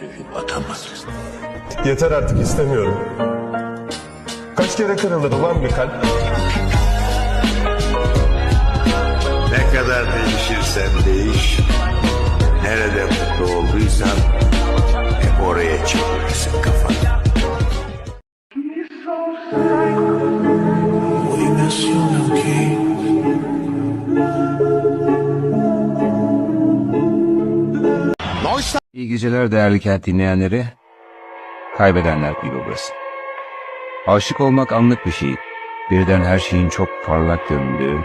söküp atamaz. Yeter artık istemiyorum. Kaç kere kırılır ulan bir kalp? Ne kadar değişirsen değiş, nerede mutlu geceler değerli kent dinleyenleri. Kaybedenler gibi burası. Aşık olmak anlık bir şey. Birden her şeyin çok parlak göründüğü,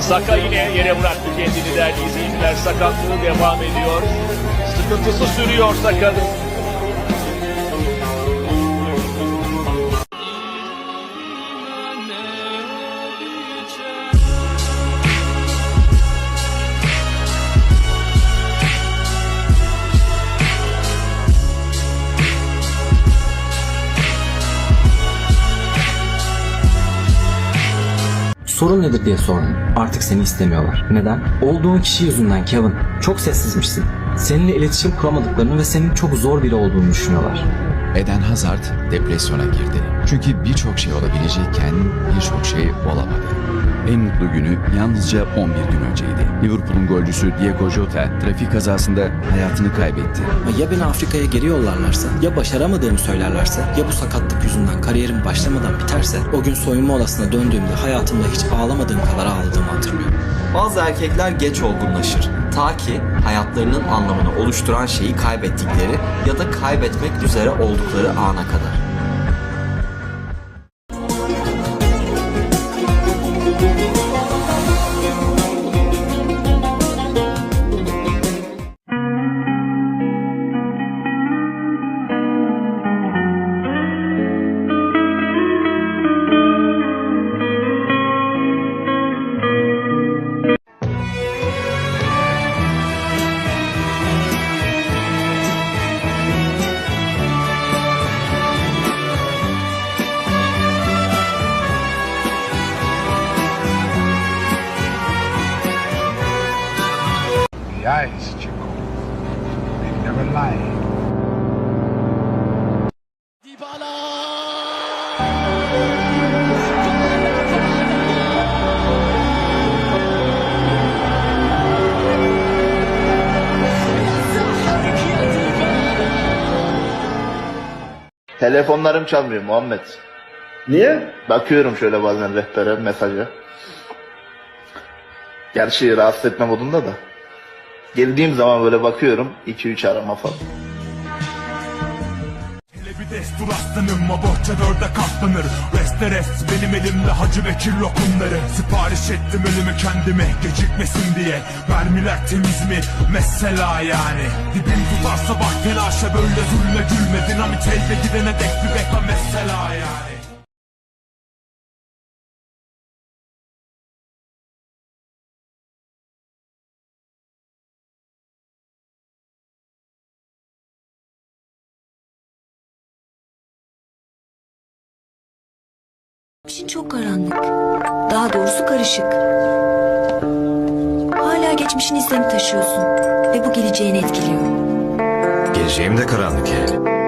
Saka yine yere bıraktı kendini değerli izleyiciler. Sakatlığı devam ediyor. Sıkıntısı sürüyor Saka'nın. Sorun nedir diye sordum. Artık seni istemiyorlar. Neden? Olduğun kişi yüzünden Kevin. Çok sessizmişsin. Seninle iletişim kuramadıklarını ve senin çok zor biri olduğunu düşünüyorlar. Eden Hazard depresyona girdi. Çünkü birçok şey olabilecekken birçok şey olamadı. En mutlu günü yalnızca 11 gün önceydi. Liverpool'un golcüsü Diego Jota trafik kazasında hayatını kaybetti. Ya beni Afrika'ya geri yollarlarsa, ya başaramadığımı söylerlerse, ya bu sakatlık yüzünden kariyerim başlamadan biterse, o gün soyunma odasına döndüğümde hayatımda hiç ağlamadığım kadar ağladığımı hatırlıyorum. Bazı erkekler geç olgunlaşır. Ta ki hayatlarının anlamını oluşturan şeyi kaybettikleri ya da kaybetmek üzere oldukları ana kadar. İce, Chico. They never lie. Telefonlarım çalmıyor Muhammed. Niye? Bakıyorum şöyle bazen rehbere, mesaja. Gerçi rahatsız etme modunda da. Geldiğim zaman böyle bakıyorum 2-3 arama falan. Destur aslanım o bohça dörde katlanır. Rest benim elimde Hacı Bekir lokumları. Sipariş ettim ölümü kendime gecikmesin diye. Mermiler temiz mi? Mesela yani. Dibim tutarsa bak telaşa böyle zulme gülme. Dinamit elde gidene dek bir bekle mesela yani Geçmişin çok karanlık. Daha doğrusu karışık. Hala geçmişin izlerini taşıyorsun. Ve bu geleceğini etkiliyor. Geleceğim de karanlık yani.